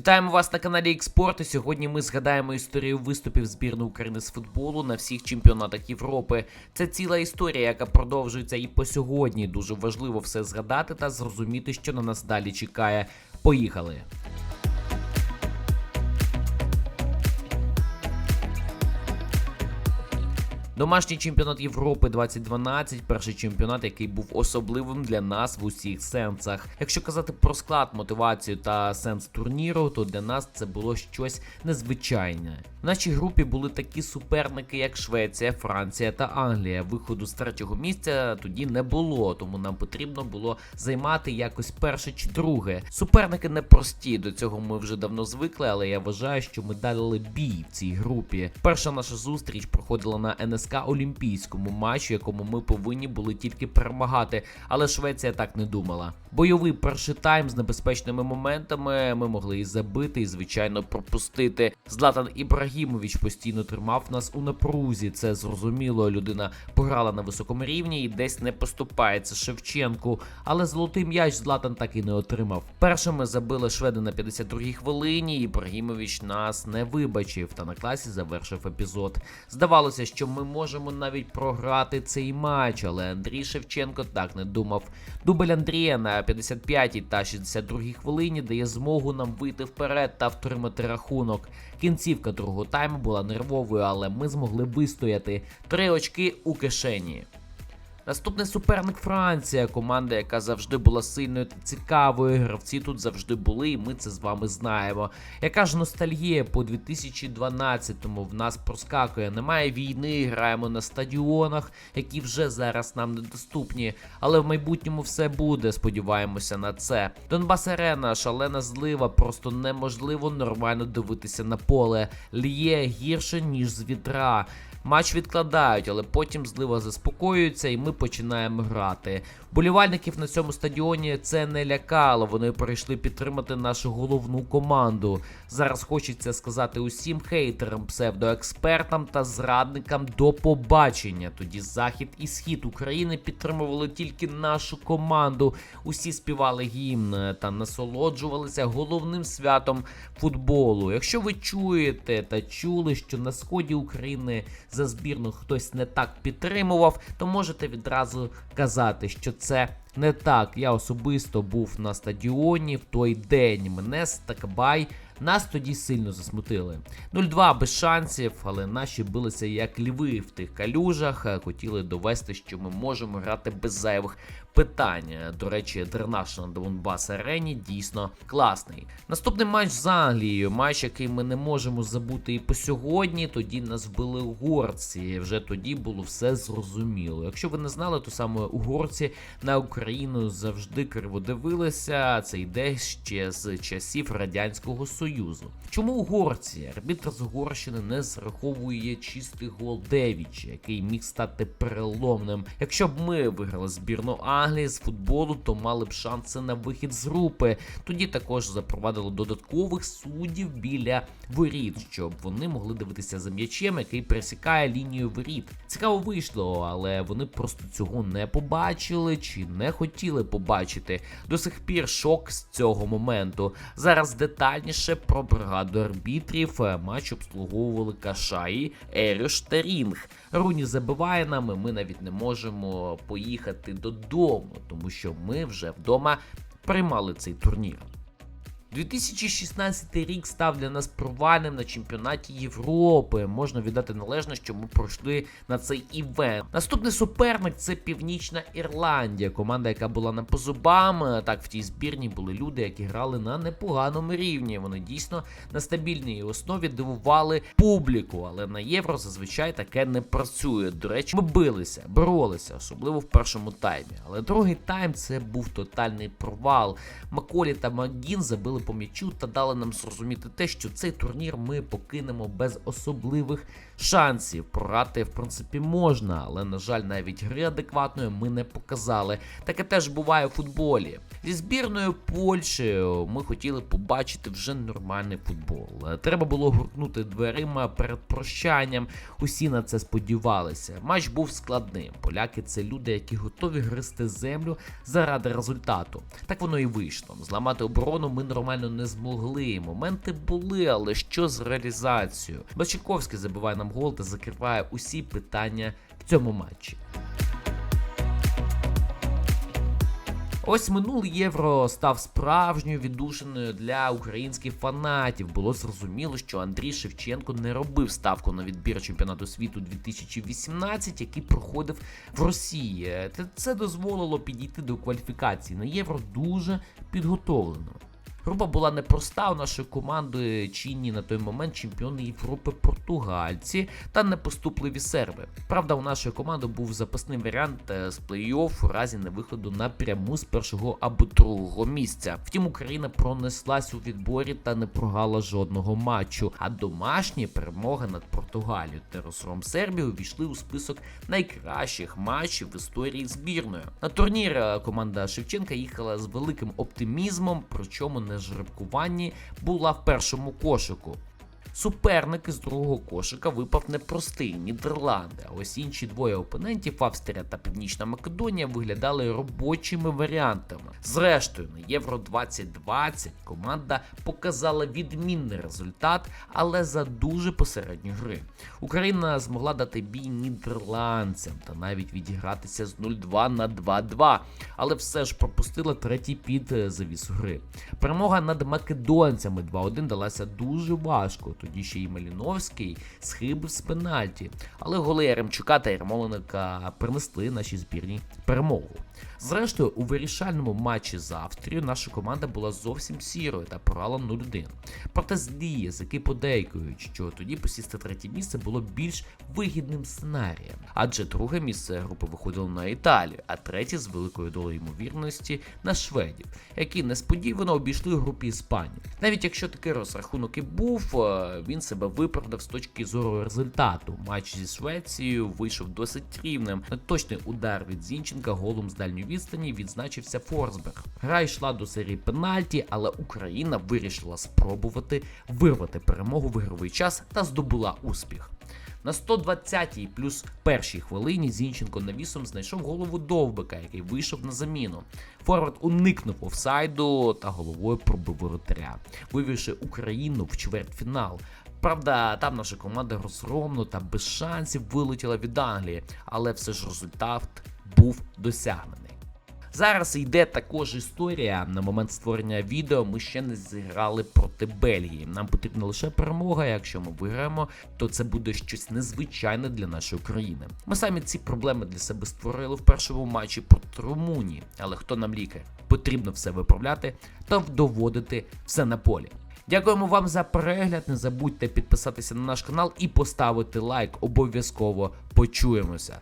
Вітаємо вас на каналі Експорт. І Сьогодні ми згадаємо історію виступів збірної України з футболу на всіх чемпіонатах Європи. Це ціла історія, яка продовжується і по сьогодні. Дуже важливо все згадати та зрозуміти, що на нас далі чекає. Поїхали! Домашній чемпіонат Європи 2012 перший чемпіонат, який був особливим для нас в усіх сенсах. Якщо казати про склад, мотивацію та сенс турніру, то для нас це було щось незвичайне. В нашій групі були такі суперники, як Швеція, Франція та Англія. Виходу з третього місця тоді не було, тому нам потрібно було займати якось перше чи друге. Суперники непрості, до цього ми вже давно звикли, але я вважаю, що ми дали бій в цій групі. Перша наша зустріч проходила на НСК Олімпійському матчі, якому ми повинні були тільки перемагати, але Швеція так не думала. Бойовий перший тайм з небезпечними моментами ми могли і забити, і звичайно пропустити. Златан Ібрагімович постійно тримав нас у напрузі. Це зрозуміло. Людина пограла на високому рівні і десь не поступається Шевченку. Але золотий м'яч Златан так і не отримав. Першими забили шведи на 52-й хвилині. Ібрагімович нас не вибачив та на класі завершив епізод. Здавалося, що ми можемо навіть програти цей матч, але Андрій Шевченко так не думав. Дубль Андрія на 55-й та 62-й хвилині дає змогу нам вийти вперед та втримати рахунок. Кінцівка другого тайму була нервовою, але ми змогли вистояти. Три очки у кишені. Наступний суперник Франція, команда, яка завжди була сильною та цікавою. Гравці тут завжди були, і ми це з вами знаємо. Яка ж ностальгія по 2012-му в нас проскакує? Немає війни, граємо на стадіонах, які вже зараз нам недоступні. Але в майбутньому все буде. Сподіваємося на це. Донбас Арена, шалена злива, просто неможливо нормально дивитися на поле. Лє гірше ніж з вітра. Матч відкладають, але потім злива заспокоюється і ми починаємо грати. Болівальників на цьому стадіоні це не лякало. Вони прийшли підтримати нашу головну команду. Зараз хочеться сказати усім хейтерам, псевдоекспертам та зрадникам до побачення. Тоді захід і схід України підтримували тільки нашу команду. Усі співали гімн та насолоджувалися головним святом футболу. Якщо ви чуєте та чули, що на сході України за збірну хтось не так підтримував, то можете відразу казати, що це не так. Я особисто був на стадіоні в той день. Мене Стакбай нас тоді сильно засмутили. 0-2 без шансів, але наші билися як льви в тих калюжах. Хотіли довести, що ми можемо грати без зайвих питань. До речі, дренаж на Донбас Арені дійсно класний. Наступний матч з Англією, матч, який ми не можемо забути і по сьогодні. Тоді нас вбили угорці. Вже тоді було все зрозуміло. Якщо ви не знали, то саме угорці на Україну завжди криво дивилися. Це йде ще з часів радянського союзу. Чому угорці? Арбітр з Угорщини не зраховує чистий гол Девіча, який міг стати переломним. Якщо б ми виграли збірну Англії з футболу, то мали б шанси на вихід з групи. Тоді також запровадили додаткових суддів біля воріт, щоб вони могли дивитися за м'ячем, який пересікає лінію воріт. Цікаво вийшло, але вони просто цього не побачили чи не хотіли побачити. До сих пір шок з цього моменту. Зараз детальніше про бригаду арбітрів. Матч обслуговували Кашаї, Ерюш та Рінг. Руні забиває нам, і ми навіть не можемо поїхати додому, тому що ми вже вдома приймали цей турнір. 2016 рік став для нас провальним на чемпіонаті Європи. Можна віддати належне, що ми пройшли на цей івент. Наступний суперник це Північна Ірландія, команда, яка була на позубам. Так, в тій збірні були люди, які грали на непоганому рівні. Вони дійсно на стабільній основі дивували публіку, але на євро зазвичай таке не працює. До речі, ми билися, боролися, особливо в першому таймі. Але другий тайм це був тотальний провал. Маколі та Магін забили по м'ячу та дали нам зрозуміти те, що цей турнір ми покинемо без особливих шансів. Програти, в принципі, можна, але, на жаль, навіть гри адекватної ми не показали. Таке теж буває у футболі. Зі збірною Польщі ми хотіли побачити вже нормальний футбол. Треба було гуркнути дверима перед прощанням. Усі на це сподівалися. Матч був складним. Поляки це люди, які готові гристи землю заради результату. Так воно і вийшло. Зламати оборону ми нормально нормально не змогли. Моменти були, але що з реалізацією? Бачиковський забиває нам гол та закриває усі питання в цьому матчі. Ось минулий євро став справжньою віддушиною для українських фанатів. Було зрозуміло, що Андрій Шевченко не робив ставку на відбір чемпіонату світу 2018, який проходив в Росії. Це дозволило підійти до кваліфікації на євро дуже підготовлено. Група була непроста у нашої команди чинні на той момент чемпіони Європи португальці та непоступливі серби. Правда, у нашої команди був запасний варіант е, з плей-офф у разі невиходу напряму з першого або другого місця. Втім, Україна пронеслась у відборі та не програла жодного матчу. А домашні перемоги над Португалією та Росром Сербії увійшли у список найкращих матчів в історії збірної. На турнір е, команда Шевченка їхала з великим оптимізмом, причому на жеребкуванні була в першому кошику. Суперник із другого кошика випав непростий Нідерланди. А ось інші двоє опонентів Австрія та Північна Македонія виглядали робочими варіантами. Зрештою, на Євро 2020 команда показала відмінний результат, але за дуже посередньої гри. Україна змогла дати бій нідерландцям та навіть відігратися з 0-2 на 2-2, але все ж пропустила третій під е, завісу гри. Перемога над македонцями 2-1 далася дуже важко. Тоді ще й Маліновський схибив з пенальті. Але голи Яремчука та Ярмоленка принесли нашій збірній перемогу. Зрештою, у вирішальному матчі з Австрією наша команда була зовсім сірою та програла 0-1. Проте злі язики подейкують, що тоді посісти третє місце було більш вигідним сценарієм, адже друге місце групи виходило на Італію, а третє з великою долею ймовірності на шведів, які несподівано обійшли групі Іспанії. Навіть якщо такий розрахунок і був, е, він себе виправдав з точки зору результату. Матч зі Швецією вийшов досить рівним. Точний удар від Зінченка голом з дальньої відстані відзначився Форсберг. Гра йшла до серії пенальті, але Україна вирішила спробувати вирвати перемогу в ігровий час та здобула успіх. На 120-й плюс першій хвилині Зінченко навісом знайшов голову Довбика, який вийшов на заміну. Форвард уникнув офсайду та головою пробив воротаря, вивівши Україну в чвертьфінал. Правда, там наша команда розгромно та без шансів вилетіла від Англії, але все ж результат був досягнений. Зараз йде також історія. На момент створення відео ми ще не зіграли проти Бельгії. Нам потрібна лише перемога. Якщо ми виграємо, то це буде щось незвичайне для нашої країни. Ми самі ці проблеми для себе створили в першому матчі проти Румунії. Але хто нам лікар? Потрібно все виправляти та доводити все на полі. Дякуємо вам за перегляд. Не забудьте підписатися на наш канал і поставити лайк. Обов'язково почуємося.